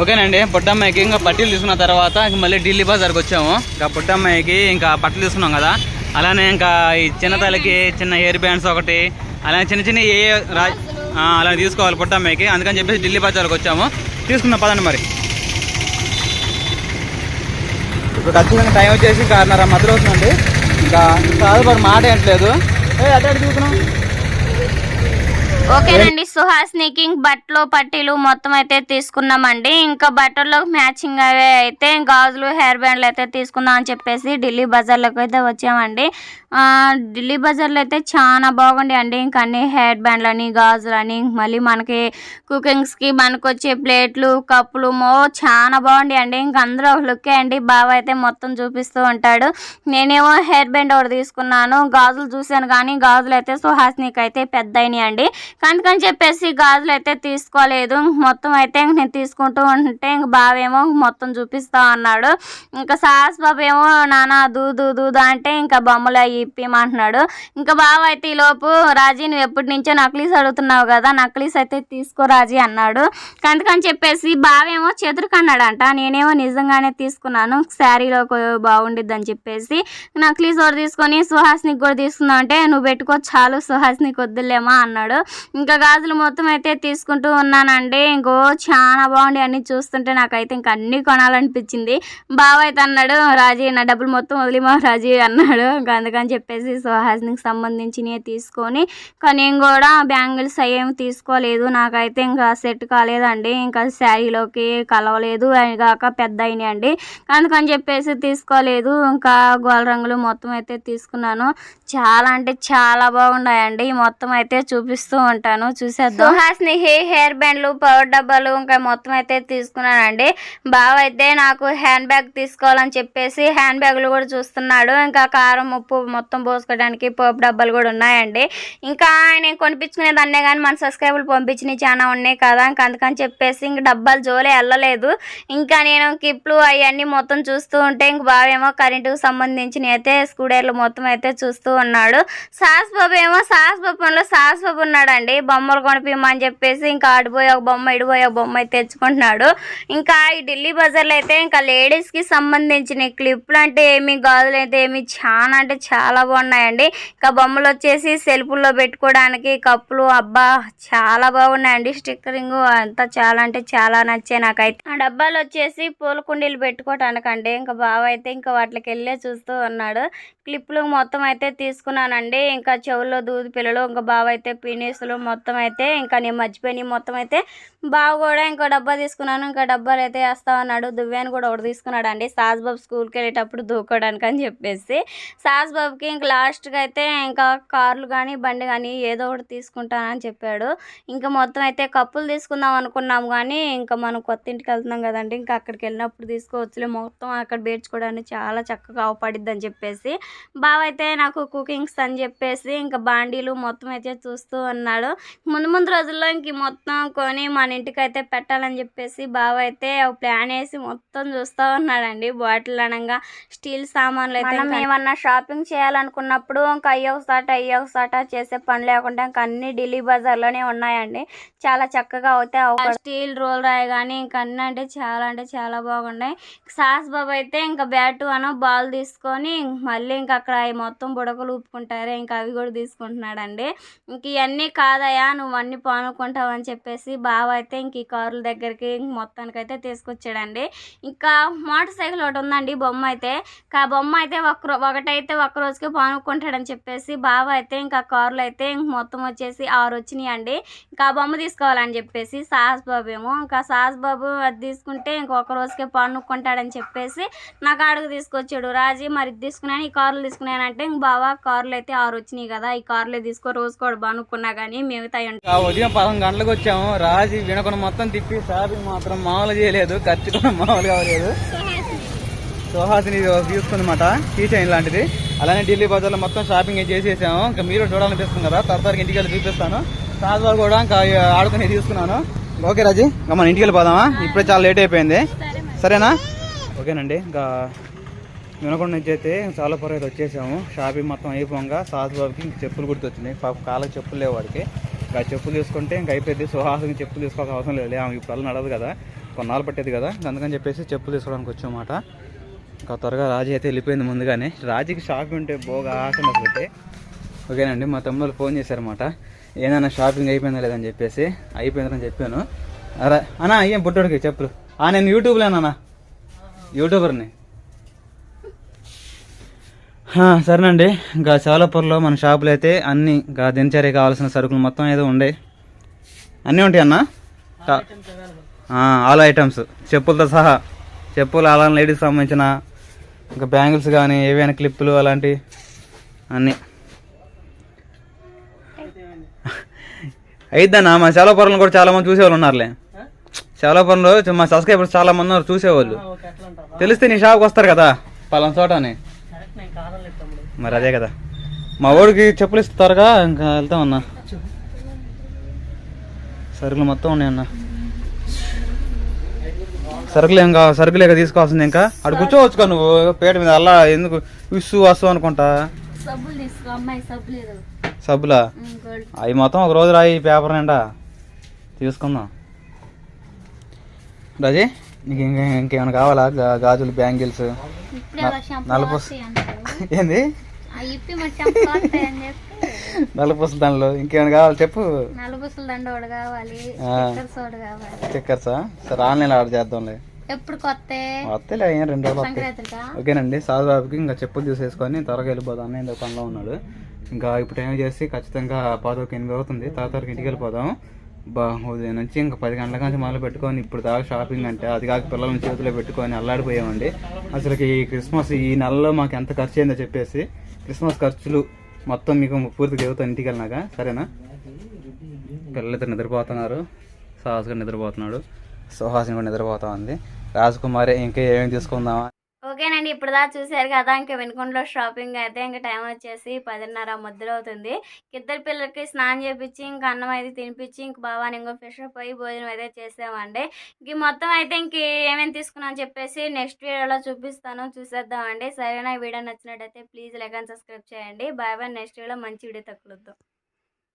ఓకేనండి బుడ్డమ్మాయికి ఇంకా పట్టీలు తీసుకున్న తర్వాత ఇంక మళ్ళీ ఢిల్లీ బజార్కి వచ్చాము. ఇంకా బుడ్డమ్మాయికి ఇంకా బట్టలు తీసుకున్నాం కదా అలానే ఇంకా ఈ చిన్న తలకి చిన్న హెయిర్ బ్యాండ్స్ ఒకటి అలానే చిన్న చిన్న ఏ అలా తీసుకోవాలి బుడ్డమ్మాయికి. అందుకని చెప్పేసి ఢిల్లీ బజార్కి వచ్చాము. తీసుకున్న పదండి మరి. ఇప్పుడు ఖచ్చితంగా టైం వచ్చేసి ఇంకా మధ్యలో అవుతుందండి ఇంకా చదువు మాట ఏంటలేదు ఏ అటు చూస్తున్నాం ఓకేనండి. సుహాస్నికి బట్టలు పట్టీలు మొత్తం అయితే తీసుకున్నామండి. ఇంకా బట్టల్లో మ్యాచింగ్ అవే అయితే గాజులు హెయిర్ బ్యాండ్లు అయితే తీసుకుందాం అని చెప్పేసి ఢిల్లీ బజార్లోకి అయితే వచ్చామండి. ఢిల్లీ బజార్లో అయితే చాలా బాగుండే అండి. ఇంకా అన్ని హెయిర్ బ్యాండ్లని గాజులని మళ్ళీ మనకి కుకింగ్స్కి మనకు వచ్చే ప్లేట్లు కప్పులు మో చాలా బాగుండే అండి. ఇంక అందరూ ఒక లుక్కే అండి. బావ అయితే మొత్తం చూపిస్తూ ఉంటాడు. నేనేమో హెయిర్ బ్యాండ్ ఒకటి తీసుకున్నాను. గాజులు చూశాను కానీ గాజులు అయితే సుహాస్నికి అయితే పెద్ద అండి. అందుకని చెప్పేసి గాజులు అయితే తీసుకోలేదు. మొత్తం అయితే ఇంక నేను తీసుకుంటూ ఉంటే ఇంక బావేమో మొత్తం చూపిస్తా అన్నాడు. ఇంకా సాహస్ బాబు ఏమో నానా దూదు దూదు అంటే ఇంకా బొమ్మలు అవి ఇప్పిమంటున్నాడు. ఇంకా బావ అయితే ఈ లోపు రాజీ నువ్వు ఎప్పటి నుంచో నక్లీస్ అడుగుతున్నావు కదా నక్లీస్ అయితే తీసుకో రాజీ అన్నాడు. అందుకని చెప్పేసి బావేమో చెదురుకన్నాడంట. నేనేమో నిజంగానే తీసుకున్నాను శారీలో బాగుండిద్ది అని చెప్పేసి నక్లీస్ ఒకటి తీసుకొని సుహాస్నికి కూడా తీసుకుందాం అంటే నువ్వు పెట్టుకో చాలు సుహాస్నికి వద్దులేమా అన్నాడు. ఇంకా గాజులు మొత్తం అయితే తీసుకుంటూ ఉన్నానండి. ఇంకో చాలా బాగుండి అన్ని చూస్తుంటే నాకైతే ఇంకా అన్ని కొనాలనిపించింది. బావ అయితే అన్నాడు రాజీ నా డబ్బులు మొత్తం వదిలిమా రాజీ అన్నాడు. ఇంకా అందుకని చెప్పేసి సుహాస్నికి సంబంధించినవి తీసుకొని కానీ నేను కూడా బ్యాంగిల్స్ ఏమి తీసుకోలేదు. నాకైతే ఇంకా సెట్ కాలేదండి. ఇంకా శారీలోకి కలవలేదు. అని కాక పెద్ద అయినాయండి. అందుకని చెప్పేసి తీసుకోలేదు. ఇంకా గోల రంగులు మొత్తం అయితే తీసుకున్నాను. చాలా అంటే చాలా బాగున్నాయండి. మొత్తం అయితే చూపిస్తూ ఉంటాను. చూసేద్దాం. సుహాస్ని హెయిర్ బ్యాండ్లు పవర్ డబ్బాలు ఇంకా మొత్తం అయితే తీసుకున్నానండి. బావ అయితే నాకు హ్యాండ్ బ్యాగ్ తీసుకోవాలని చెప్పేసి హ్యాండ్ బ్యాగులు కూడా చూస్తున్నాడు. ఇంకా కారం ఉప్పు మొత్తం పోసుకోవడానికి పోపు డబ్బాలు కూడా ఉన్నాయండి. ఇంకా నేను కొనిపించుకునే దాన్నే కానీ మన సబ్స్క్రైబర్లు పంపించినవి చాలా ఉన్నాయి కదా ఇంకా అందుకని చెప్పేసి ఇంక డబ్బాలు జోలే వెళ్ళలేదు ఇంకా నేను కిప్లు అవన్నీ మొత్తం చూస్తూ ఉంటే ఇంక బావేమో కరెంటుకు సంబంధించిన అయితే స్కూడర్లు మొత్తం అయితే చూస్తూ ఉన్నాడు. సాస్ బాబు ఏమో సాస్ బాబులో సాస్ బాబు ఉన్నాడండి. బొమ్మలు కొనిపిమ్మని చెప్పేసి ఇంకా ఆడిపోయే ఒక బొమ్మ ఇడిపోయే ఒక బొమ్మ అయితే తెచ్చుకుంటున్నాడు. ఇంకా ఈ ఢిల్లీ బజార్లో అయితే ఇంకా లేడీస్కి సంబంధించిన క్లిప్లు అంటే ఏమి గాజులు అయితే ఏమి చాలా అంటే చాలా బాగున్నాయండి. ఇంకా బొమ్మలు వచ్చేసి సెల్ఫుల్లో పెట్టుకోవడానికి కప్పులు అబ్బా చాలా బాగున్నాయండి. స్టిక్కరింగ్ అంతా చాలా అంటే చాలా నచ్చాయి నాకైతే. ఆ డబ్బాలు వచ్చేసి పూల కుండీలు పెట్టుకోవటానికండి. ఇంకా బావ అయితే ఇంకా వాటికి వెళ్ళే చూస్తూ ఉన్నాడు. క్లిప్లు మొత్తం అయితే తీసుకున్నానండి. ఇంకా చెవుల్లో దూది పిల్లలు ఇంకా బావ అయితే పినీసులు మొత్తం అయితే ఇంకా నేను మర్చిపోయినాయి మొత్తం అయితే బావ కూడా ఇంకో డబ్బా తీసుకున్నాను ఇంకా డబ్బాలు అయితే వేస్తా ఉన్నాడు దువ్వాని కూడా ఒకటి తీసుకున్నాడు అండి సాస్ బాబు స్కూల్కి వెళ్ళేటప్పుడు దూకోవడానికి అని చెప్పేసి. సాస్ బాబుకి ఇంకా లాస్ట్గా అయితే ఇంకా కార్లు కానీ బండి కానీ ఏదో ఒకటి తీసుకుంటానని చెప్పాడు. ఇంకా మొత్తం అయితే కప్పులు తీసుకుందాం అనుకున్నాం కానీ ఇంకా మనం కొత్త ఇంటికి వెళ్తున్నాం కదండి. ఇంకా అక్కడికి వెళ్ళినప్పుడు తీసుకోవచ్చులే. మొత్తం అక్కడ పేర్చుకోవడానికి చాలా చక్కగా అవపడిద్ది అని చెప్పేసి. బావ అయితే నాకు కుకింగ్స్ అని చెప్పేసి ఇంకా బాండీలు మొత్తం అయితే చూస్తూ ఉన్నాడు. ముందు ముందు రోజుల్లో ఇంక మొత్తం కొని మన ఇంటికి అయితే పెట్టాలని చెప్పేసి బావ అయితే ప్లాన్ వేసి మొత్తం చూస్తూ ఉన్నాడండి. బాటిల్ అనగా స్టీల్ సామాన్లు అయితే మనం ఏమన్నా షాపింగ్ చేయాలనుకున్నప్పుడు ఇంకా అయ్యో సాట అయ్యో సాట చేసే పని లేకుండా ఇంకా అన్ని ఢిల్లీ బజార్లోనే ఉన్నాయండి. చాలా చక్కగా అవుతాయి ఒక స్టీల్ రోల్ రాయి కానీ ఇంకా అన్ని అంటే చాలా అంటే చాలా బాగున్నాయి. సాస్ బాబు అయితే ఇంకా బ్యాట్ అను బాల్ తీసుకొని మళ్ళీ ఇంకా అక్కడ మొత్తం బుడకలు ఊపుకుంటారు ఇంకా అవి కూడా తీసుకుంటున్నాడండి. ఇంక ఇవన్నీ కాదయా నువ్వు అన్ని పానుకుంటావు అని చెప్పేసి బావ అయితే ఇంక ఈ కారుల దగ్గరికి మొత్తానికి అయితే తీసుకొచ్చాడండి. ఇంకా మోటార్ సైకిల్ ఒకటి ఉందండి బొమ్మ అయితే. ఆ బొమ్మ అయితే ఒకరో ఒకటైతే ఒక్క రోజుకే పానుకుంటాడని చెప్పేసి బావ అయితే ఇంకా కారులు అయితే ఇంక మొత్తం వచ్చేసి ఆరు వచ్చినాయి అండి ఇంకా బొమ్మ తీసుకోవాలని చెప్పేసి సాహస్ బాబు ఏమో ఇంకా సాహస్ బాబు అది తీసుకుంటే ఇంకొక రోజుకే పానుకుంటాడని చెప్పేసి నాకు అడుగు తీసుకొచ్చాడు. రాజీ మరి తీసుకున్నాను ఈ కార్లు తీసుకున్నానంటే ఇంక బావ కార్లు అయితే ఆరు వచ్చినాయి కదా ఈ కార్లే తీసుకో రోజు కూడా బానుకున్నా కానీ మిగతా ఉదయం పదకొండు గంటలకు వచ్చాము. రాజు వినకుండా మొత్తం తిప్పి షాపింగ్ మాత్రం మామూలు చేయలేదు. ఖర్చు కూడా మామూలుగా అవ్వలేదు. సుహాసిని తీసుకుందన్నమాట. కీ చైన్ లాంటిది. అలానే ఢిల్లీ బజార్లో మొత్తం షాపింగ్ చేసేసాము. ఇంకా మీరు చూడాలనిపిస్తుంది కదా. తర్వాత ఇంటికి వెళ్ళి చూపిస్తాను. సాజువారు కూడా ఇంకా ఆడుకుని తీసుకున్నాను. ఓకే రాజీ ఇంకా మన ఇంటికి వెళ్ళిపోదామా? ఇప్పుడే చాలా లేట్ అయిపోయింది. సరేనా? ఓకేనండి. ఇంకా వినకుండా నుంచి అయితే చాలా పొర వచ్చేసాము. షాపింగ్ మొత్తం అయిపోగా సాధుబాబుకి చెప్పులు గుర్తొచ్చినాయి. పాప కాళ్ళకి చెప్పులు లేవు వాడికి. ఇంకా చెప్పులు తీసుకుంటే ఇంకా అయిపోయింది. సుహాసుకి చెప్పులు తీసుకోక అవసరం లేదు. ఆమె ఇప్పుడు నడదు కదా. కొన్నాళ్ళు పట్టేది కదా. అందుకని చెప్పేసి చెప్పులు తీసుకోవడానికి వచ్చామాట ఇంకా త్వరగా రాజీ అయితే వెళ్ళిపోయింది ముందుగానే. రాజీకి షాపింగ్ ఉంటే బోగా ఆశ అసలు ఓకేనండి మా తమ్ముళ్ళు ఫోన్ చేశారన్నమాట. ఏదైనా షాపింగ్ అయిపోయిందా లేదని చెప్పేసి. అయిపోయిందని చెప్పాను. అరే అన్నా అయ్యాం పుట్టోడికి? చెప్పులు. ఆ నేను యూట్యూబ్లోనా యూట్యూబర్ని? సరేనండి. ఇంకా చాలాపూర్లో మన షాపులో అయితే అన్ని ఇంకా దినచర్య కావాల్సిన సరుకులు మొత్తం ఏదో ఉండే. అన్నీ ఉంటాయి అన్న? ఆల్ ఐటమ్స్ చెప్పులతో సహా. చెప్పులు అలా లేడీస్ సంబంధించిన ఇంకా బ్యాంగిల్స్ కానీ ఏవైనా క్లిప్పులు అలాంటివి అన్నీ. అయిద్దన్నా? మా చాలాపురంలో కూడా చాలా మంది చూసేవాళ్ళు ఉన్నారులే. చాలాపురంలో మా సబ్స్క్రైబర్స్ చాలా మంది ఉన్నారు చూసేవాళ్ళు. తెలిస్తే నీ షాప్కి వస్తారు కదా పలానా చోట అని మరి అదే కదా. మా వాడికి చెప్పులు ఇస్తారుగా ఇంకా వెళ్తామన్నా సరుకులు మొత్తం ఉన్నాయన్న సరుకులు ఏం కావాలి? సరుకులు ఇక తీసుకోవాల్సింది ఇంకా? అటు కూర్చోవచ్చు నువ్వు. పేట మీద అలా ఎందుకు విస్సు వస్తు అనుకుంటా? సబ్బులు అవి మొత్తం ఒక రోజు రాయి పేపర్ నిండా. తీసుకుందాం. రాజీ నీకు ఇంకా ఇంకేమైనా కావాలా? గాజులు బ్యాంగిల్స్? నలుపు. ఏంది? చెప్పి. నలుపుసలు దానిలో ఇంకేమైనా కావాలి చెప్పు. నలుగుసుల దండ ఒకటి కావాలి ఆ. స్టిక్కర్స్ ఒకటి కావాలి. స్టిక్కర్సా? సరే ఆన్లైన్ ఆర్డర్ చేద్దాంలే. ఎప్పుడు కొత్త? వస్తేలే ఏం రెండు రోజులు వస్తాయి ఓకేనండి సాధుబాబుకి ఇంకా చెప్పులు తీసేసుకొని త్వరగా వెళ్ళిపోదాం అన్న ఇంత పనిలో ఉన్నాడు. ఇంకా ఇప్పుడు టైం చేసి ఖచ్చితంగా పాతకి ఎనిమిది అవుతుంది తాతకి ఇంటికి వెళ్ళిపోదాం. బా ఉదయం నుంచి ఇంకా పది గంటల నుంచి మొదలు పెట్టుకొని ఇప్పుడు దాకా షాపింగ్ అంటే అది కాక పిల్లల్ని చేతిలో పెట్టుకొని అల్లాడిపోయామండి. అసలుకి ఈ క్రిస్మస్ ఈ నెలలో మాకు ఎంత ఖర్చు అయిందో చెప్పేసి క్రిస్మస్ ఖర్చులు మొత్తం మీకు పూర్తిగా చెబుతాను ఇంటికి వెళ్ళినాక సరేనా? పిల్లలతో నిద్రపోతున్నారు. సాహస్ గారు నిద్రపోతున్నాడు. సుహాసిని కూడా నిద్రపోతా ఉంది. రాజకుమారి ఇంకా ఏమేమి తీసుకుందామా? ఓకేనండి ఇప్పుడు దాకా చూసారు కదా ఇంకా వెనుకొండలో షాపింగ్ అయితే ఇంకా టైం వచ్చేసి పదిన్నర మొదలవుతుంది అవుతుంది. ఇద్దరు పిల్లలకి స్నానం చేపించి ఇంకా అన్నం అయితే తినిపించి ఇంక బాబాని ఇంకో ఫ్రెష్ అప్ అయ్యి భోజనం అయితే చేసామండి. ఇంక మొత్తం అయితే ఇంక ఏమేమి తీసుకున్నాను చెప్పేసి నెక్స్ట్ వీడియోలో చూపిస్తాను చూసేద్దామండి. సరేనా ఈ వీడియో నచ్చినట్టయితే ప్లీజ్ లైక్ అండ్ సబ్స్క్రైబ్ చేయండి. బాయ్ బాయ్ నెక్స్ట్ వీడియోలో మంచి వీడియో తక్కువ